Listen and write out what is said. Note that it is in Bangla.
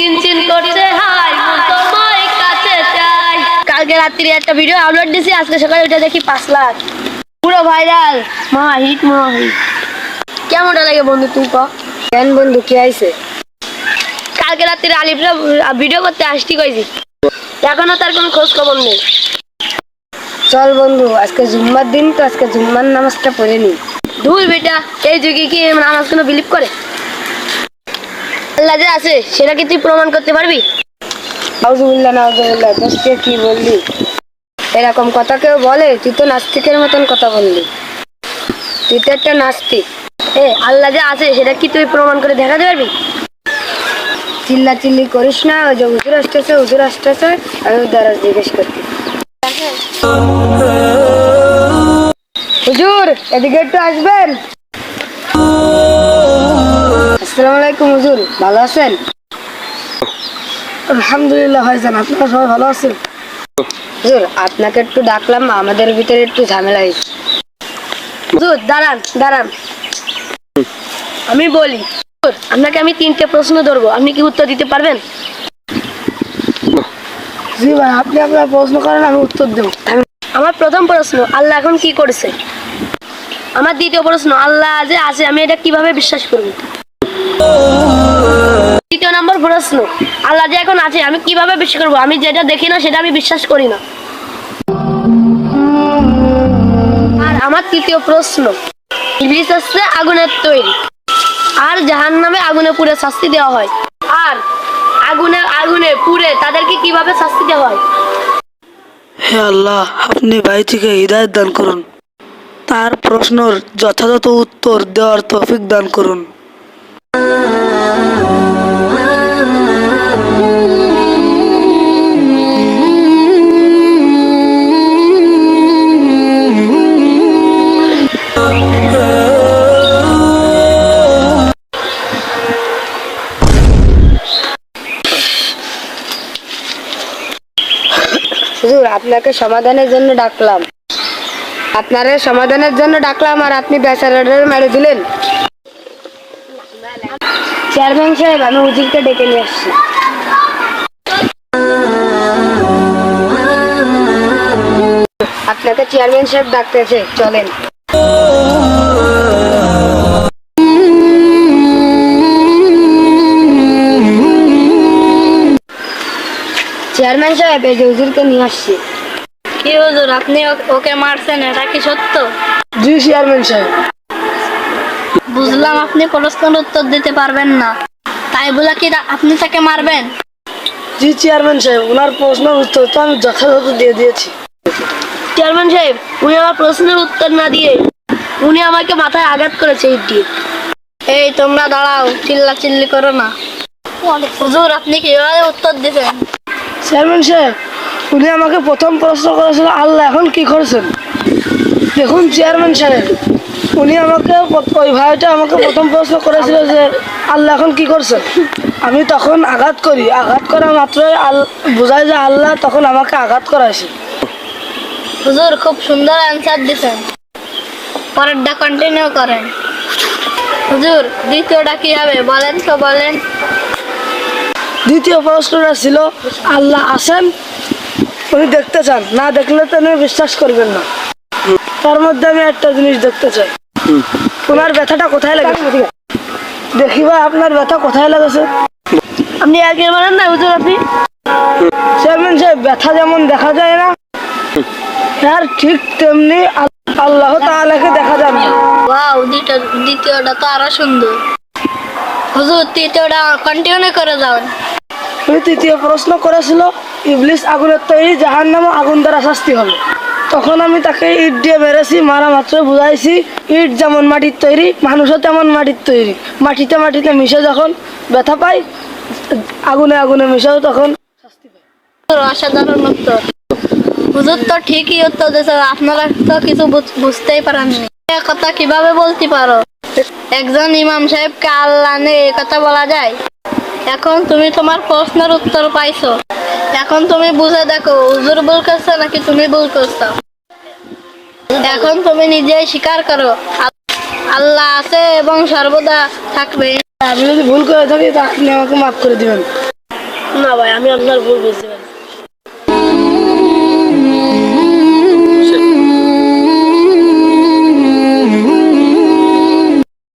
চিনচিন করছে হাই তোমায় কাছে চাই কালকে রাত্রি একটা ভিডিও আপলোড দিছি আজকে সকালে উঠে দেখি পাঁচ লাখ। পুরো ভাইরাল মহা হিট মহা হিট কেমনটা লাগে বন্ধু তুই ক? কেন বন্ধু কি আইছে কালকে রাত্রে আলিফরা ভিডিও করতে আসতি কইছি এখনও তার কোনো খোঁজ খবর নেই। চল বন্ধু আজকে জুম্মার দিন তো আজকে জুম্মার নামাজটা পড়ে নি। ধুর বেটা এই যুগে কি নামাজ কোনো বিলিভ করে? আল্লাহ যে আছে সেটা কি তুই প্রমাণ করতে পারবি? নাউজুবিল্লাহ কি বললি? এরকম কথা কেউ বলে তুই তো নাস্তিকের মতন কথা বললি। তুই তো একটা নাস্তিক। এ আল্লাহ যে আছে সেটা কি তুই প্রমাণ করে দেখাতে পারবি? চিল্লা চিল্লি করিস না ওই যে হুজুর আসতেছে হুজুর আসতেছে আমি দ্বারা জিজ্ঞেস করতে হুজুর এদিকে একটু আসবেন? আসসালামু আলাইকুম হুজুর ভালো আছেন? আলহামদুলিল্লাহ ভাইজান আপনারা সবাই ভালো আছেন? হুজুর আপনাকে একটু ডাকলাম আমাদের ভিতরে একটু ঝামেলা হয়েছে। হুজুর দাঁড়ান দাঁড়ান। আমি বলি হুজুর, আপনাকে আমি তিনটে প্রশ্ন ধরবো আপনি কি উত্তর দিতে পারবেন? জি ভাই আপনি আপনার প্রশ্ন করেন আমি উত্তর দেবো। আমার প্রথম প্রশ্ন আল্লাহ এখন কি করেছে? আমার দ্বিতীয় প্রশ্ন আল্লাহ যে আছে আমি এটা কীভাবে বিশ্বাস করব? তৃতীয় নম্বর প্রশ্ন, আল্লাহ যে এখন আছে, আমি কীভাবে বিশ্বাস করব? আমি যেটা দেখি না, সেটা আমি বিশ্বাস করি না। আর আমার তৃতীয় প্রশ্ন আগুনের তৈরি। আর জাহান নামে আগুনে শাস্তি দেওয়া হয়। আর আগুনে আগুনে পুড়ে তাদেরকে কীভাবে শাস্তি দেওয়া হয়? হে আল্লাহ, আপনি ভাইটিকে হৃদায়ত দান করুন। তার প্রশ্নর যথাযথ উত্তর দেওয়ার তৌফিক দান করুন। আপনাকে সমাধানের জন্য ডাকলাম। আপনারে সমাধানের জন্য ডাকলাম আর আপনি বেচারাটার মেরে দিলেন। চেয়ারম্যান সাহেব আমি হুজুরকে ডেকে নিয়ে আসছি। আপনাকে চেয়ারম্যান সাহেব ডাকতেছে চলেন। চেয়ারম্যান সাহেব এই যে হুজুরকে নিয়ে আসছি। কি হুজুর আপনি ও- ওকে মারছেন এটা কি সত্য? জি চেয়ারম্যান সাহেব। বুঝলাম আপনি প্রশ্নের উত্তর দিতে পারবেন না। তাই বলে কি আপনি তাকে মারবেন? জি চেয়ারম্যান সাহেব ওনার প্রশ্নের উত্তর তো আমি যথাযথ দিয়ে দিয়েছি। চেয়ারম্যান সাহেব উনি আমার প্রশ্নের উত্তর না দিয়ে উনি আমাকে মাথায় আঘাত করেছে ইট দিয়ে এই তোমরা দাঁড়াও চিল্লা চিল্লি করো না। হুজুর আপনি কীভাবে উত্তর দিবেন? চেয়ারম্যান সাহেব উনি আমাকে প্রথম প্রশ্ন করেছিল আল্লাহ এখন কি করছেন? দেখুন চেয়ারম্যান সাহেব উনি আমাকে ওই ভাইটা আমাকে প্রথম প্রশ্ন করেছিল যে আল্লাহ এখন কি করছে? আমি তখন আঘাত করি। আঘাত করা মাত্রই আল বোঝায় যে আল্লাহ তখন আমাকে আঘাত করাইছে। হুজুর খুব সুন্দর অ্যান্সার দিছেন। পরেরটা কন্টিনিউ করেন। হুজুর দ্বিতীয়টা কি হবে? বলেন তো বলেন। দ্বিতীয় প্রশ্নটা ছিল আল্লাহ আছেন? উনি দেখতে চান। না দেখলে তো উনি বিশ্বাস করবেন না। তার মধ্যে আমি একটা জিনিস দেখতে চাই। ওনার ব্যথাটা কোথায় লেগেছে দেখি ভাই আপনার ব্যথা কোথায় লেগেছে? আপনি আগে বলেন না হুজুর আপনি? চেয়ারম্যান সাহেব ব্যথা যেমন দেখা যায় না আর ঠিক তেমনি আল্লাহ তাআলাকে দেখা যায় না। ওয়াও দ্বিতীয় দ্বিতীয়টা তো আরও সুন্দর। হুজুর তৃতীয়টা কন্টিনিউ করে যান উনি তৃতীয় প্রশ্ন করেছিল ইবলিস আগুনের তৈরি জাহান নামে আগুন দ্বারা শাস্তি হবে। তখন আমি তাকে ইট দিয়ে মেরেছি মারা মাত্র বুঝাইছি ইট যেমন মাটির তৈরি মানুষও তেমন মাটির তৈরি। মাটিতে মাটিতে মিশে যখন ব্যথা পাই আগুনে আগুনে মিশেও তখন শাস্তি হুজুর, অসাধারণ তো ঠিকই উত্তর দিয়েছে আপনারা তো কিছু বুঝ- বুঝতেই পারেননি কথা কীভাবে বলতে পারো? একজন ইমাম সাহেবকে আল্লাহ নেই কথা বলা যায়? এখন তুমি তোমার প্রশ্নের উত্তর পাইছো। এখন তুমি বুঝে দেখো হুজুর ভুল করছ নাকি তুমি ভুল করছ? এখন তুমি নিজেই স্বীকার করো আল্লাহ আছে এবং সর্বদা থাকবে। আমি যদি ভুল করে থাকি তা আপনি আমাকে মাফ করে দিবেন। না ভাই আমি আপনার ভুল বুঝছি